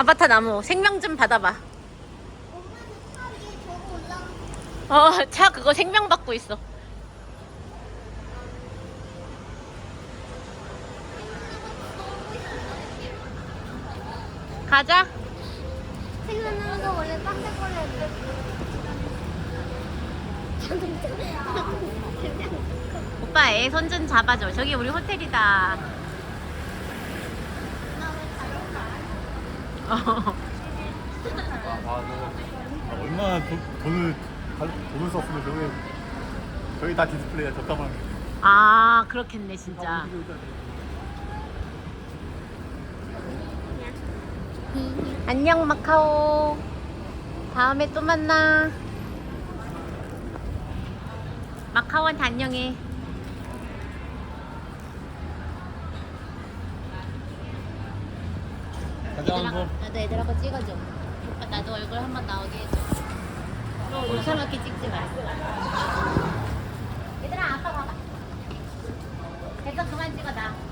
아바타 나무 생명 좀 받아봐. 어, 차 그거 생명 받고 있어. 가자. 오빠 애 손 좀 잡아줘. 저기 우리 호텔이다. 아, 아, 저, 얼마나 돈, 돈을 갈- 돈을 썼으면 저게 저기 다 디스플레이야 적당한 아, 그렇겠네, 진짜. 안녕, 마카오. 다음에 또 만나. 마카오한테 안녕해. 얘들아, 나도 애들아 거 찍어줘. 오빠 나도 얼굴 한 번 나오게 해줘. 너 이상하게 찍지 말고. 얘들아 아빠 봐봐. 됐어 그만 찍어 나. 어.